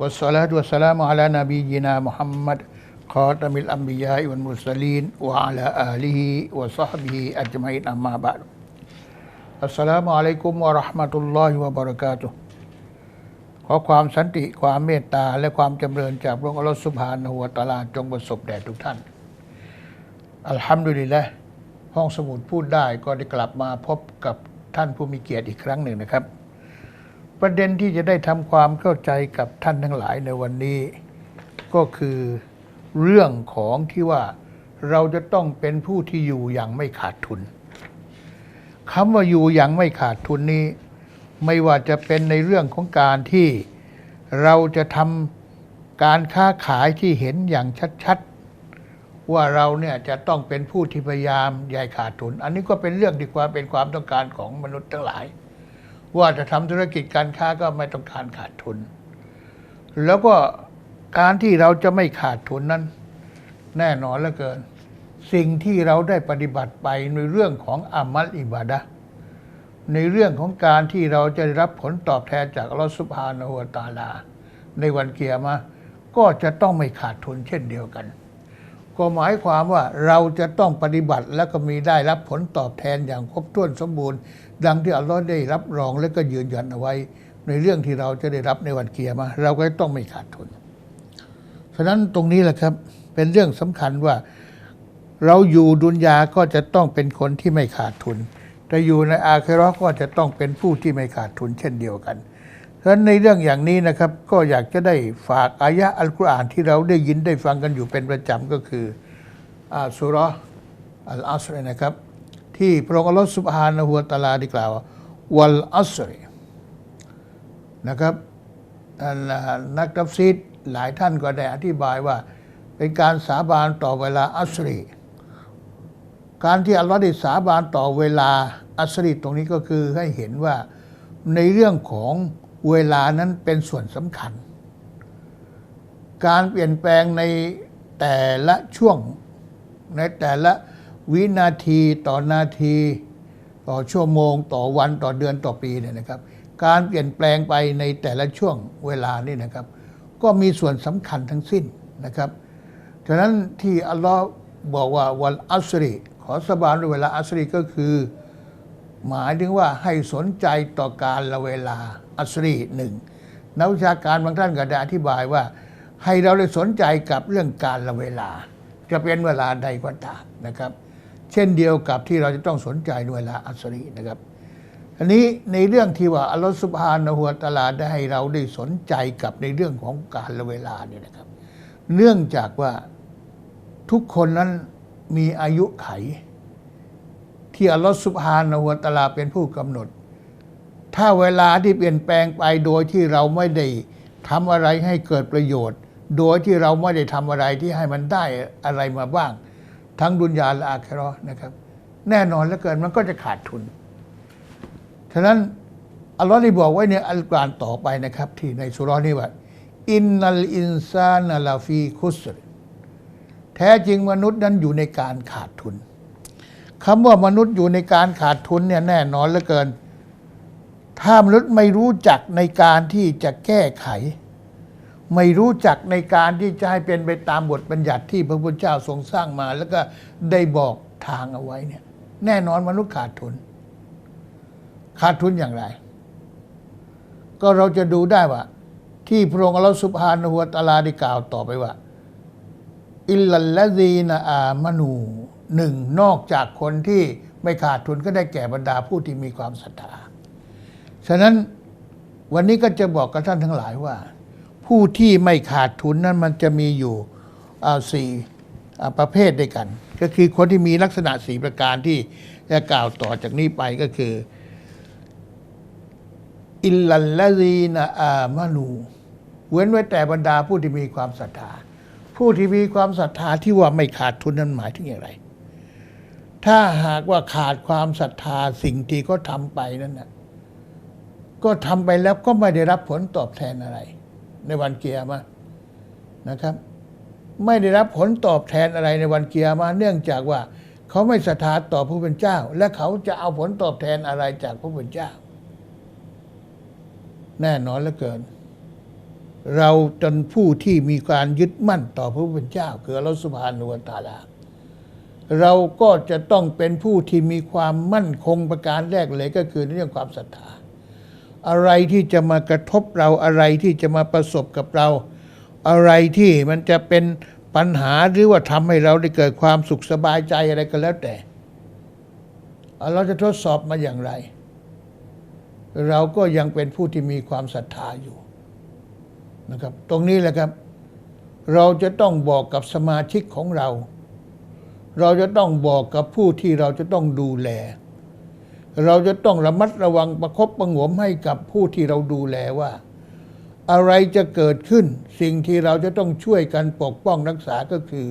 والصلاة والسلام على نبينا محمد خاتم الأنبياء والمرسلين وعلى آله وصحبه أجمعين أما بعد السلام عليكم ورحمة الله وبركاته ขอความสันติความเมตตา และความจำเริญจากพระองค์อัลลอฮฺสุบฮานะฮูวะตะอาลาจงประสบแด่ทุกท่าน อัลฮัมดุลิลละห้องสมุดพูดได้ก็ได้กลับมาพบกับท่านผู้มีเกียรติอีกครั้งหนึ่งนะครับ ประเด็นที่จะได้ทำความเข้าใจกับท่านทั้งหลายในวันนี้ ก็คือเรื่องของที่ว่าเราจะต้องเป็นผู้ที่อยู่อย่างไม่ขาดทุนคำว่าอยู่อย่างไม่ขาดทุนนี้ ไม่ว่าจะเป็นในเรื่องของการที่เราจะทำการค้าขายที่เห็นอย่างชัดๆ ว่าเราเนี่ยจะต้องเป็นผู้ที่พยายามยาให้ขาดทุน อันนี้ก็เป็นเรื่องที่ความเป็นความต้องการของมนุษย์ทั้งหลาย ว่าจะทำธุรกิจการค้าก็ไม่ต้องการขาดทุน แล้วก็การที่เราจะไม่ขาดทุนนั้น แน่นอนเหลือเกิน สิ่งที่เราได้ปฏิบัติไปในเรื่องของอามัลอิบาดะในเรื่องของการที่เราจะได้รับผลตอบแทนจากอัลลอฮฺสุบฮานะฮูวตาลา ในวันเกียร์มา ก็จะต้องไม่ขาดทุนเช่นเดียวกัน ก็หมายความว่าเราจะต้องปฏิบัติและก็มีได้รับผลตอบแทนอย่างครบถ้วนสมบูรณ์ ดังที่อัลลอฮ์ได้รับรองและก็ยืนยันเอาไว้ ในเรื่องที่เราจะได้รับในวันเกียรมา เราก็ต้องไม่ขาดทุน ฉะนั้นตรงนี้แหละครับเป็นเรื่องสำคัญว่า เราอยู่ดุนยาก็จะต้องเป็นคนที่ไม่ขาดทุนแต่อยู่ในอาคราะก็จะต้องเป็นผู้ที่ไม่ขาดทุนเช่นเดียวกัน ฉะนั้นในเรื่องอย่างนี้นะครับ ก็อยากจะได้ฝากอายะอัลกุรอานที่เราได้ยินได้ฟังกันอยู่เป็นประจำก็คืออาสุรอัลอัสรนะครับ ที่พระองค์อัลลอฮฺสุบฮานะฮูวตาลาได้กล่าวว่าวัลอัสรนะครับนักตัฟซีดหลายท่านก็ได้อธิบายว่า เป็นการสาบานต่อเวลาอัสรีการที่อัลลอฮ์ได้สาบานต่อเวลาอัสรีตรงนี้ก็คือให้เห็นว่าในเรื่องของ เวลานั้นเป็นส่วนสำคัญ การเปลี่ยนแปลงในแต่ละช่วง ในแต่ละวินาทีต่อนาที ต่อชั่วโมง ต่อวันต่อเดือนต่อปีเนี่ยนะครับ การเปลี่ยนแปลงไปในแต่ละช่วงเวลานี่นะครับ ก็มีส่วนสำคัญทั้งสิ้นนะครับฉะนั้นที่อัลลอฮ์บอกว่าวันอัสรีขอสาบานเวลาอัสรีก็คือ หมายถึงว่าให้สนใจต่อการละเวลาอัสรีหนึ่งนักวิชาการบางท่านก็ได้อธิบายว่า ให้เราได้สนใจกับเรื่องการละเวลา จะเป็นเวลาใดก็ตามนะครับ เช่นเดียวกับที่เราจะต้องสนใจเวลาอัสรีนะครับอันนี้ในเรื่องที่ว่าอัลลอฮฺสุบฮานะฮูวตะอาลาได้ให้เราได้สนใจกับในเรื่องของการละเวลาเนี่ยนะครับ เนื่องจากว่าทุกคนนั้นมีอายุไข ที่อัลลอฮฺสุบฮานะฮูวตะลาเป็นผู้กำหนด ถ้าเวลาที่เปลี่ยนแปลงไปโดยที่เราไม่ได้ทำอะไรให้เกิดประโยชน์ โดยที่เราไม่ได้ทำอะไรที่ให้มันได้อะไรมาบ้าง ทั้งดุนยาและอาคราะนะครับ แน่นอนเหลือเกินมันก็จะขาดทุน ฉะนั้นอัลลอฮ์ได้บอกไว้ในอัลกุรอานต่อไปนะครับ ที่ในสุรานี้ว่าอินนัลอินซานาลาฟีคุสแท้จริงมนุษย์นั้นอยู่ในการขาดทุน คำว่ามนุษย์อยู่ในการขาดทุนเนี่ยแน่นอนเหลือเกิน ถ้ามนุษย์ไม่รู้จักในการที่จะแก้ไข ไม่รู้จักในการที่จะให้เป็นไปตามบทบัญญัติที่พระพุทธเจ้าทรงสร้างมา แล้วก็ได้บอกทางเอาไว้เนี่ย แน่นอนมนุษย์ขาดทุน ขาดทุนอย่างไร ก็เราจะดูได้ว่า ที่พระองค์อัลลอฮฺสุบฮานะฮูวตาลาได้กล่าวต่อไปว่าอิลลัลลซีนอามานู หนึ่งนอกจากคนที่ไม่ขาดทุนก็ได้แก่บรรดาผู้ที่มีความศรัทธา ฉะนั้นวันนี้ก็จะบอกกับท่านทั้งหลายว่า ผู้ที่ไม่ขาดทุนนั้นมันจะมีอยู่สี่ประเภทด้วยกัน ก็คือคนที่มีลักษณะสี่ประการที่จะกล่าวต่อจากนี้ไปก็คืออิลลัลลซีนาอามานูเว้นไว้แต่บรรดาผู้ที่มีความศรัทธา ผู้ที่มีความศรัทธาที่ว่าไม่ขาดทุนนั้นหมายถึงอย่างไร ถ้าหากว่าขาดความศรัทธาสิ่งที่เขาทำไปนั้นนะก็ทำไปแล้วก็ไม่ได้รับผลตอบแทนอะไร ในวันเกียร์มานะครับ ไม่ได้รับผลตอบแทนอะไรในวันเกียร์มา เนื่องจากว่าเขาไม่ศรัทธาต่อพระผู้เป็นเจ้า และเขาจะเอาผลตอบแทนอะไรจากพระผู้เป็นเจ้า แน่นอนเหลือเกิน เราจนผู้ที่มีการยึดมั่นต่อพระผู้เป็นเจ้า คืออัลลอฮฺสุบฮานุวะตาลา เราก็จะต้องเป็นผู้ที่มีความมั่นคงประการแรกเลยก็คือเรื่องความศรัทธา อะไรที่จะมากระทบเราอะไรที่จะมาประสบกับเรา อะไรที่มันจะเป็นปัญหาหรือว่าทำให้เราได้เกิดความสุขสบายใจอะไรก็แล้วแต่ เราจะทดสอบมาอย่างไร เราก็ยังเป็นผู้ที่มีความศรัทธาอยู่นะครับ ตรงนี้แหละครับ เราจะต้องบอกกับสมาชิกของเรา เราจะต้องบอกกับผู้ที่เราจะต้องดูแล เราจะต้องระมัดระวังประคบประหงมให้กับผู้ที่เราดูแลว่า อะไรจะเกิดขึ้น สิ่งที่เราจะต้องช่วยกันปกป้องรักษาก็คือ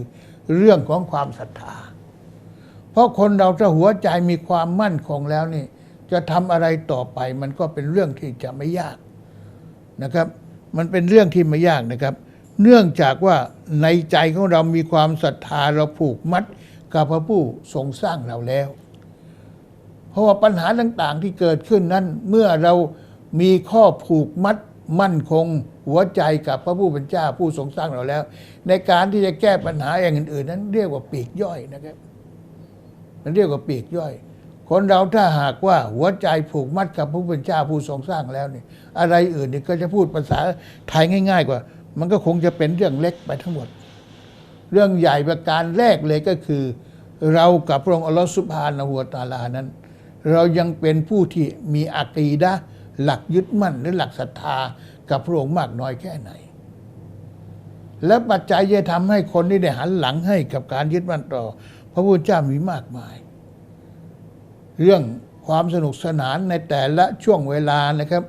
เรื่องของความศรัทธา เพราะคนเราถ้าหัวใจมีความมั่นคงแล้วนี่ จะทำอะไรต่อไปมันก็เป็นเรื่องที่จะไม่ยากนะครับ มันเป็นเรื่องที่ไม่ยากนะครับ เนื่องจากว่าในใจของเรามีความศรัทธาเราผูกมัด กับพระผู้ทรงสร้างเราแล้ว เพราะว่าปัญหาต่างๆที่เกิดขึ้นนั้น เมื่อเรามีข้อผูกมัดมั่นคง หัวใจกับพระผู้เป็นเจ้าผู้ทรงสร้างเราแล้ว ในการที่จะแก้ปัญหาอย่างอื่นๆ นั้น เรียกว่าปีกย่อยนะครับมันเรียกว่าปีกย่อย คนเราถ้าหากว่าหัวใจผูกมัดกับพระผู้เป็นเจ้าผู้ทรงสร้างแล้วนี่อะไรอื่นนี่ก็จะพูดภาษาไทยง่าย ๆ กว่า มันก็คงจะเป็นเรื่องเล็กไปทั้งหมดเรื่องใหญ่ประการแรกเลยก็คือ เรากับพระองค์อัลลอฮฺสุบฮานะฮูวตาลานั้น เรายังเป็นผู้ที่มีอากีดะหลักยึดมั่นหรือหลักศรัทธากับพระองค์มากน้อยแค่ไหน และปัจจัยจะทำให้คนที่ได้หันหลังให้กับการยึดมั่นต่อ พระพุทธเจ้ามีมากมาย เรื่องความสนุกสนานในแต่ละช่วงเวลานะครับ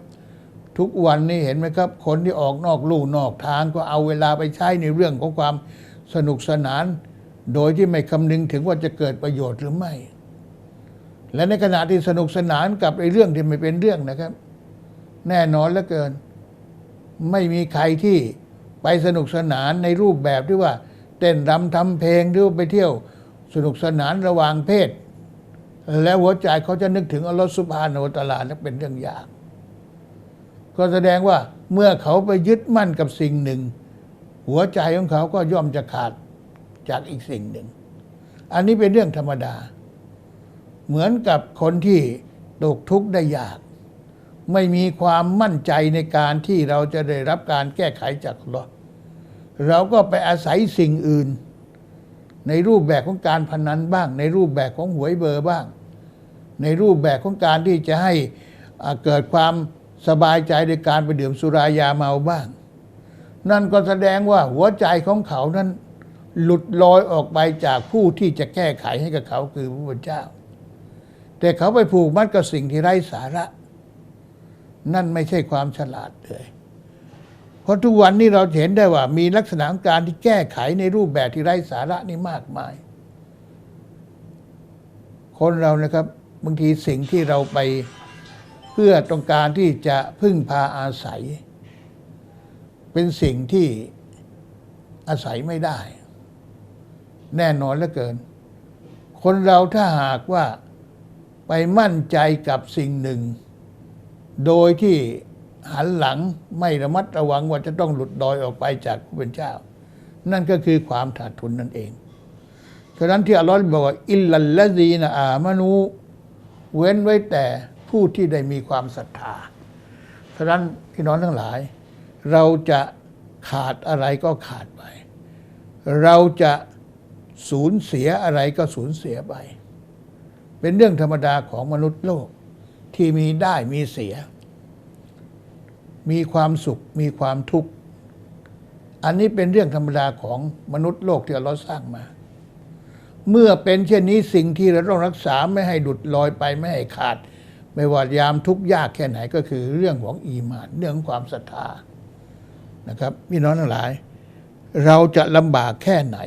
ทุกวันนี้เห็นไหมครับ คนที่ออกนอกลู่นอกทางก็เอาเวลาไปใช้ในเรื่องของความสนุกสนาน โดยที่ไม่คำนึงถึงว่าจะเกิดประโยชน์หรือไม่ และในขณะที่สนุกสนานกับไอ้เรื่องที่ไม่เป็นเรื่องนะครับ แน่นอนเหลือเกิน ไม่มีใครที่ไปสนุกสนานในรูปแบบที่ว่า เต้นรำทำเพลงหรือว่าไปเที่ยวสนุกสนานระหว่างเพศ แล้วหัวใจเขาจะนึกถึงอัลลอฮฺสุบฮานาอัลตะอาลานั้นเป็นเรื่องยาก ก็แสดงว่าเมื่อเขาไปยึดมั่นกับสิ่งหนึ่ง หัวใจของเขาก็ย่อมจะขาด จากอีกสิ่งหนึ่ง อันนี้เป็นเรื่องธรรมดา เหมือนกับคนที่ตกทุกข์ได้ยาก ไม่มีความมั่นใจในการที่เราจะได้รับการแก้ไขจากอัลลอฮ์เราก็ไปอาศัยสิ่งอื่น ในรูปแบบของการพนันบ้าง ในรูปแบบของหวยเบอร์บ้าง ในรูปแบบของการที่จะให้เกิดความสบายใจในการไปดื่มสุรายาเมาบ้าง นั่นก็แสดงว่าหัวใจของเขานั้น หลุดลอยออกไปจากผู้ที่จะแก้ไขให้กับเขาคือพระพุทธเจ้า แต่เขาไปผูกมัดกับสิ่งที่ไร้สาระ นั่นไม่ใช่ความฉลาดเลย เพราะทุกวันนี้เราเห็นได้ว่า มีลักษณะการที่แก้ไขในรูปแบบที่ไร้สาระนี่มากมาย คนเรานะครับบางทีสิ่งที่เราไปเพื่อต้องการที่จะพึ่งพาอาศัย เป็นสิ่งที่อาศัยไม่ได้ แน่นอนเหลือเกิน คนเราถ้าหากว่าไปมั่นใจกับสิ่งหนึ่ง โดยที่หันหลังไม่ระมัดระวังว่าจะต้องหลุดดอยออกไปจากผู้เป็นเจ้า นั่นก็คือความขาดทุนนั่นเองฉะนั้นที่อัลลอฮ์บอกว่าอิลลัลละซีนะอามานูเว้นไว้แต่ผู้ที่ได้มีความศรัทธาฉะนั้นพี่น้องทั้งหลาย เราจะขาดอะไรก็ขาดไป เราจะ สูญเสียอะไรก็สูญเสียไป เป็นเรื่องธรรมดาของมนุษย์โลกที่มีได้มีเสีย มีความสุขมีความทุกข์ อันนี้เป็นเรื่องธรรมดาของมนุษย์โลกที่เราสร้างมา เมื่อเป็นเช่นนี้สิ่งที่เราต้องรักษาไม่ให้ดุดลอยไปไม่ให้ขาด ไม่ว่ายามทุกข์ยากแค่ไหนก็คือเรื่องของอีมานเรื่องความศรัทธานะครับพี่น้องทั้งหลาย เราจะลำบากแค่ไหน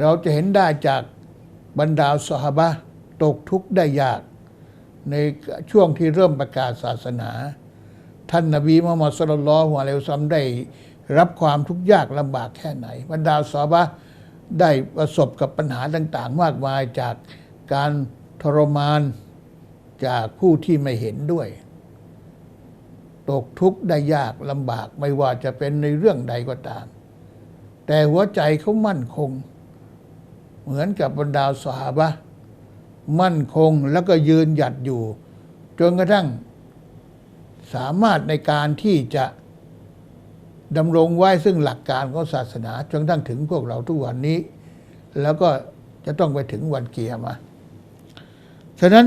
เราจะเห็นได้จากบรรดาสหบะตกทุกข์ได้ยาก ในช่วงที่เริ่มประกาศศาสนา ท่านนบีมุฮัมมัดสุลลัลลอฮุอะลัยฮิวซัมได้รับความทุกข์ยากลำบากแค่ไหน บรรดาสหบะได้ประสบกับปัญหาต่าง ๆ มากมายจากการทรมานจากผู้ที่ไม่เห็นด้วย ตกทุกข์ได้ยากลำบากไม่ว่าจะเป็นในเรื่องใดก็ตาม แต่หัวใจเขามั่นคง เหมือนกับบรรดาสหบะมั่นคงแล้วก็ยืนหยัดอยู่ จนกระทั่ง สามารถในการที่จะดำรงไว้ซึ่งหลักการของศาสนา จนกระทั่งถึงพวกเราทุกวันนี้ แล้วก็จะต้องไปถึงวันเกียรมา ฉะนั้น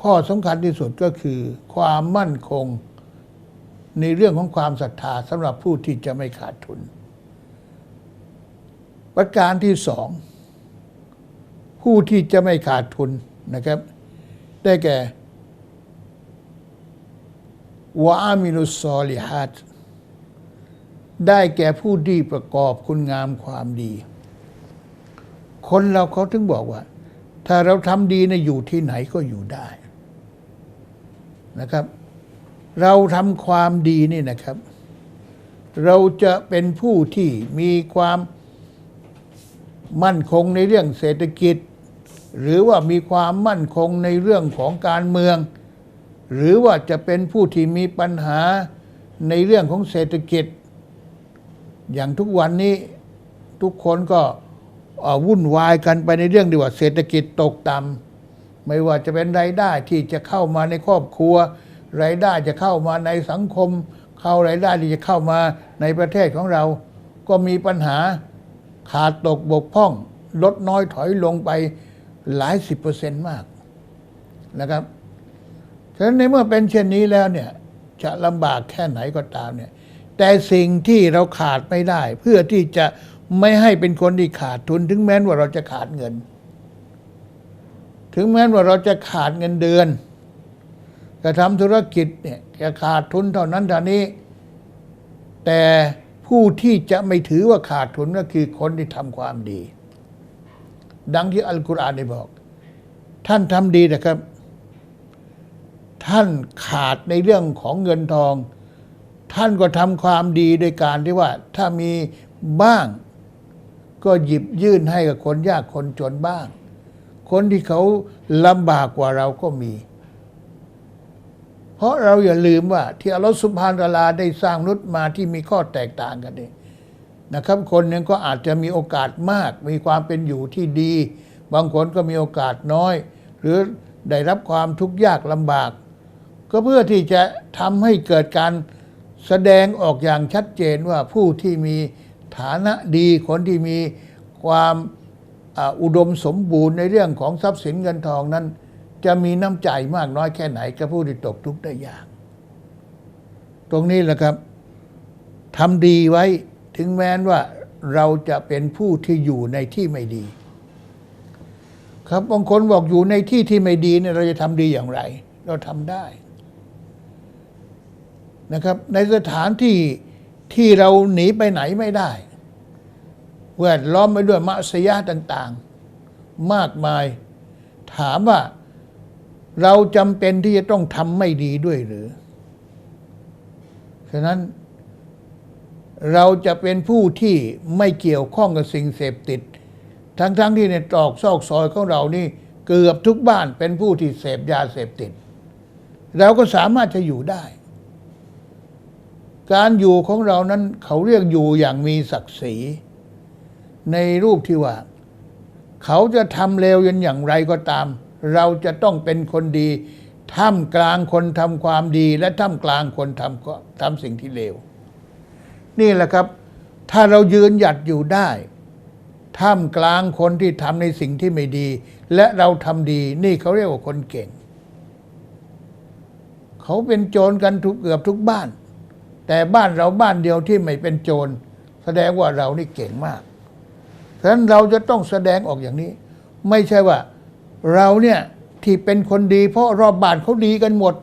ข้อสำคัญที่สุดก็คือ ความมั่นคงในเรื่องของความศรัทธาสำหรับผู้ที่จะไม่ขาดทุน ประการที่สอง ผู้ที่จะไม่ขาดทุนนะครับ ได้แก่วะอามินุสซอลิฮัตได้แก่ผู้ที่ประกอบคุณงามความดี คนเราเขาถึงบอกว่า ถ้าเราทำดีในะอยู่ที่ไหนก็อยู่ได้นะครับ เราทำความดีนี่นะครับ เราจะเป็นผู้ที่มีความมั่นคงในเรื่องเศรษฐกิจ หรือว่ามีความมั่นคงในเรื่องของการเมือง หรือว่าจะเป็นผู้ที่มีปัญหาในเรื่องของเศรษฐกิจ อย่างทุกวันนี้ทุกคนก็วุ่นวายกันไปในเรื่องที่ว่าเศรษฐกิจตกต่ำไม่ว่าจะเป็นรายได้ที่จะเข้ามาในครอบครัว รายได้จะเข้ามาในสังคม เข้ารายได้ที่จะเข้ามาในประเทศของเรา ก็มีปัญหาขาดตกบกพร่อง ลดน้อยถอยลงไป หลายสิบเปอร์เซ็นต์มากนะครับฉะนั้นในเมื่อเป็นเช่นนี้แล้วเนี่ยจะลำบากแค่ไหนก็ตามเนี่ย แต่สิ่งที่เราขาดไม่ได้ เพื่อที่จะไม่ให้เป็นคนที่ขาดทุน ถึงแม้ว่าเราจะขาดเงิน ถึงแม้ว่าเราจะขาดเงินเดือนจะทำธุรกิจเนี่ยจะขาดทุนเท่านั้นเท่านี้ แต่ผู้ที่จะไม่ถือว่าขาดทุนก็คือคนที่ทำความดี ดังที่อัลกุรอานได้บอก ท่านทำดีนะครับ ท่านขาดในเรื่องของเงินทอง ท่านก็ทำความดีโดยการที่ว่า ถ้ามีบ้าง ก็หยิบยื่นให้กับคนยากคนจนบ้าง คนที่เขาลำบากกว่าเราก็มี เพราะเราอย่าลืมว่า ที่อัลลอฮฺสุบฮานตะลาได้สร้างมนุษย์มาที่มีข้อแตกต่างกันเอง นะครับ คนหนึ่งก็อาจจะมีโอกาสมาก มีความเป็นอยู่ที่ดี บางคนก็มีโอกาสน้อย หรือได้รับความทุกข์ยากลำบาก ก็เพื่อที่จะทำให้เกิดการแสดงออกอย่างชัดเจนว่าผู้ที่มีฐานะดี คนที่มีความอุดมสมบูรณ์ในเรื่องของทรัพย์สินเงินทองนั้น จะมีน้ำใจมากน้อยแค่ไหนกับผู้ที่ตกทุกข์ได้ยาก ตรงนี้แหละครับทำดีไว้ ถึงแม้ว่าเราจะเป็นผู้ที่อยู่ในที่ไม่ดี ครับบางคนบอกอยู่ในที่ที่ไม่ดีเนี่ยเราจะทำดีอย่างไร เราทำได้นะครับ ในสถานที่ที่เราหนีไปไหนไม่ได้แวดล้อมไปด้วยมัสยาต่าง ๆ มากมาย ถามว่าเราจำเป็นที่จะต้องทำไม่ดีด้วยหรือ ฉะนั้น เราจะเป็นผู้ที่ไม่เกี่ยวข้องกับสิ่งเสพติด ทั้งๆทที่ในตรอกซอกซอยของเรานี่เกือบทุกบ้านเป็นผู้ที่เสพยาเสพติด เราก็สามารถจะอยู่ได้ การอยู่ของเรานั้นเขาเรียกอยู่อย่างมีศักดิ์ศรี ในรูปที่ว่า เขาจะทำเลวยันอย่างไรก็ตาม เราจะต้องเป็นคนดีท่ามกลางคนทำความดีและท่ามกลางคนทำทำสิ่งที่เลว นี่แหละครับ ถ้าเรายืนหยัดอยู่ได้ท่ามกลางคนที่ทำในสิ่งที่ไม่ดี และเราทำดี นี่เขาเรียกว่าคนเก่ง เขาเป็นโจรกันทุกเกือบทุกบ้าน แต่บ้านเราบ้านเดียวที่ไม่เป็นโจร แสดงว่าเรานี่เก่งมากฉะนั้นเราจะต้องแสดงออกอย่างนี้ ไม่ใช่ว่า เราเนี่ยที่เป็นคนดี เพราะรอบบ้านเขาดีกันหมด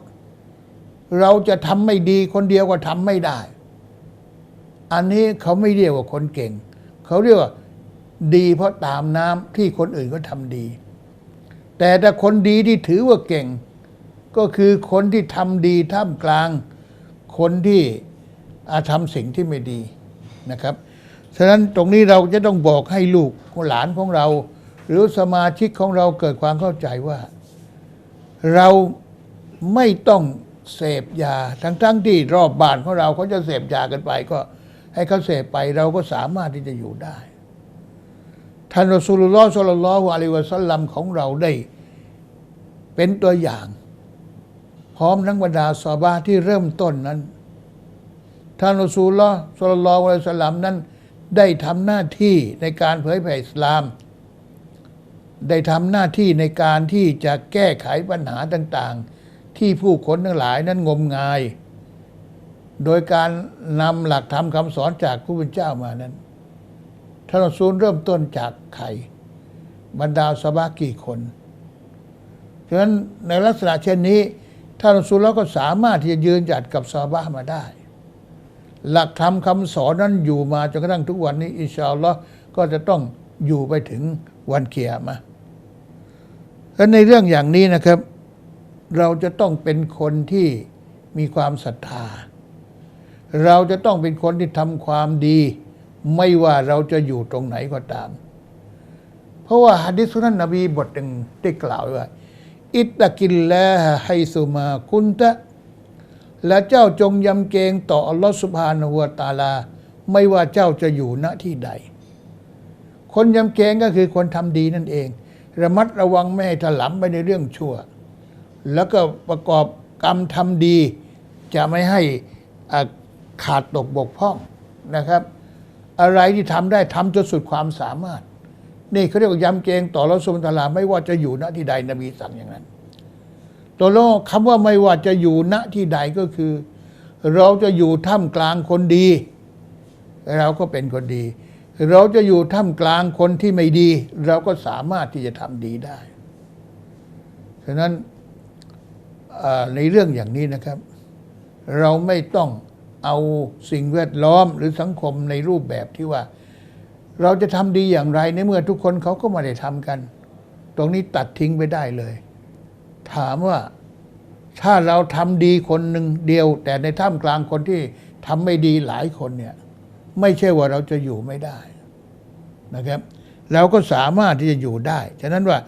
เราจะทำไม่ดีคนเดียวก็ทำไม่ได้ อันนี้เขาไม่เรียกว่าคนเก่ง เขาเรียกว่าดีเพราะตามน้ำที่คนอื่นก็ทำดี แต่ถ้าคนดีที่ถือว่าเก่ง ก็คือคนที่ทำดีท่ามกลาง คนที่อาทำสิ่งที่ไม่ดีนะครับ ฉะนั้นตรงนี้เราจะต้องบอกให้ลูกหลานของเรา หรือสมาชิกของเราเกิดความเข้าใจว่า เราไม่ต้องเสพยาทั้งๆที่รอบบ้านของเราเขาจะเสพยากันไปก็ ให้เขาเสพไปเราก็สามารถที่จะอยู่ได้ท่านรอสูลุลลอฮ์สุลลัลอฮุอะลัยวะสัลลัมของเราได้ เป็นตัวอย่าง พร้อมทั้งบรรดาซาบะที่เริ่มต้นนั้น ท่านรอสูลุลลอฮ์สุลลัลอฮุอะลัยวะสัลลัมนั้นได้ทำหน้าที่ในการเผยแผ่อิสลาม ได้ทำหน้าที่ในการที่จะแก้ไขปัญหาต่าง ๆ ที่ผู้คนทั้งหลายนั้นงมงาย โดยการนำหลักธรรมคำสอนจากผู้เป็นเจ้ามานั้นท่านซูลเริ่มต้นจากใครบรรดาสบากี่คนฉะนั้นในลักษณะเช่นนี้ท่านซูลเราก็สามารถที่จะยืนหยัดกับซาบะห์มาได้ หลักธรรมคำสอนนั้นอยู่มาจนกระทั่งทุกวันนี้อิชาอัลลอฮ์ก็จะต้องอยู่ไปถึงวันเกียรมาและในเรื่องอย่างนี้นะครับ เราจะต้องเป็นคนที่มีความศรัทธา เราจะต้องเป็นคนที่ทำความดี ไม่ว่าเราจะอยู่ตรงไหนก็ตาม เพราะว่าฮะดิษสุนันนบีบทหนึ่งได้กล่าวไว้ว่า อิตตะกิลลาฮะไฮซุมาคุนตะ และเจ้าจงยำเกรงต่ออัลลอฮฺสุบฮานะฮูวะตาลา ไม่ว่าเจ้าจะอยู่ณที่ใด คนยำเกรงก็คือคนทำดีนั่นเอง ระมัดระวังไม่ให้ถลำไปในเรื่องชั่ว แล้วก็ประกอบกรรมทำดี จะไม่ให้อ่า ขาดตกบกพร่องนะครับ อะไรที่ทำได้ทำจนสุดความสามารถ นี่เขาเรียกว่ายำเกงต่อรัสุลตลาไม่ว่าจะอยู่ณที่ใดนบีสั่งอย่างนั้น ตัวโลกคำว่าไม่ว่าจะอยู่ณที่ใดก็คือ เราจะอยู่ท่ามกลางคนดี เราก็เป็นคนดี เราจะอยู่ท่ามกลางคนที่ไม่ดี เราก็สามารถที่จะทำดีได้ฉะนั้นในเรื่องอย่างนี้นะครับ เราไม่ต้อง เอาสิ่งแวดล้อมหรือสังคมในรูปแบบที่ว่า เราจะทำดีอย่างไรในเมื่อทุกคนเขาก็ไม่ได้ทำกัน ตรงนี้ตัดทิ้งไปได้เลย ถามว่าถ้าเราทำดีคนหนึ่งเดียว แต่ในท่ามกลางคนที่ทำไม่ดีหลายคนเนี่ยไม่ใช่ว่าเราจะอยู่ไม่ได้นะครับ เราก็สามารถที่จะอยู่ได้ ฉะนั้นว่า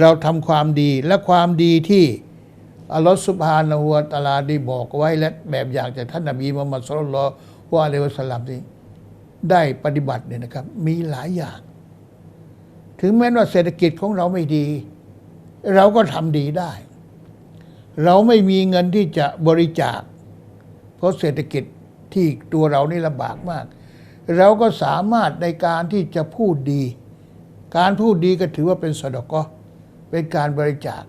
เราทำความดีและความดีที่ อัลลอฮฺสุบฮานะฮูวตาลาได้บอกไว้และแบบอย่างจากท่านนบีมุฮัมมัดสุลลัลลอฮุอะลัยฮิวสลัมนี้ได้ปฏิบัติเนี่ยนะครับ มีหลายอย่าง ถึงแม้ว่าเศรษฐกิจของเราไม่ดี เราก็ทำดีได้ เราไม่มีเงินที่จะบริจาค เพราะเศรษฐกิจที่ตัวเรานี่ลำบากมาก เราก็สามารถในการที่จะพูดดี การพูดดีก็ถือว่าเป็นสดกอเป็นการบริจาค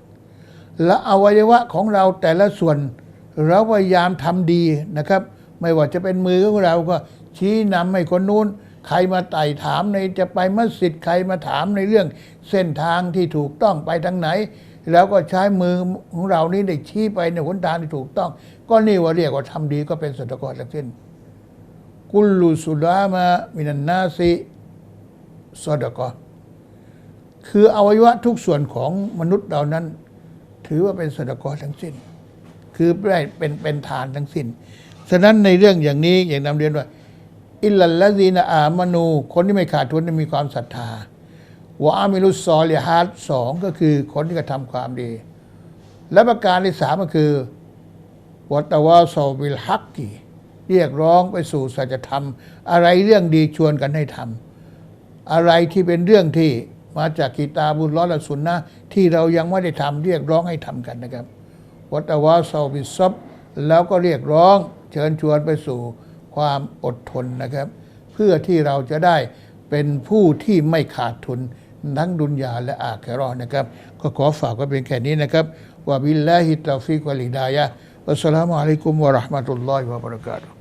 และอวัยวะของเราแต่ละส่วน เราพยายามทำดีนะครับ ไม่ว่าจะเป็นมือของเราก็ชี้นำให้คนนู้น ใครมาไต่ถามในจะไปมัสยิดใครมาถามในเรื่อง เส้นทางที่ถูกต้องไปทางไหน แล้วก็ใช้มือของเรานี่ได้ชี้ไปในหนทางที่ถูกต้อง ก็นี่ว่าเรียกว่าทำดีก็เป็นสุตกรทั้งสิ้นกุลลูสุดามะมินันนาซิสดกอคืออวัยวะทุกส่วนของมนุษย์เรานั้น ถือว่าเป็นสดกอทั้งสิ้น คือได้เป็นเป็นทานทั้งสิ้น ฉะนั้นในเรื่องอย่างนี้อย่างนำเรียนว่า อิลลัลละซีนาอามานู คนที่ไม่ขาดทุนมีความศรัทธาวะอามิลุสซอลิฮัดสองก็คือคนที่กระทำความดี และประการที่สามก็คือวัตวาโซบิลฮักกีเรียกร้องไปสู่สัจธรรม อะไรเรื่องดีชวนกันให้ทำอะไรที่เป็นเรื่องที่ มาจากกีตาบุญลลอฮ์และสุนนะที่เรายังไม่ได้ทำเรียกร้องให้ทำกันนะครับวัตวาซาบิซบแล้วก็เรียกร้องเชิญชวนไปสู่ความอดทนนะครับ เพื่อที่เราจะได้เป็นผู้ที่ไม่ขาดทุนทั้งดุนยาและอาคราะห์นะครับ ก็ขอฝากไว้เป็นแค่นี้นะครับวะบิลลาฮิตตาฟิกวะลิดายะฮ์วัสสลามุอะลัยกุมวะราะห์มะตุลลอฮิวะบะเราะกาตุฮ์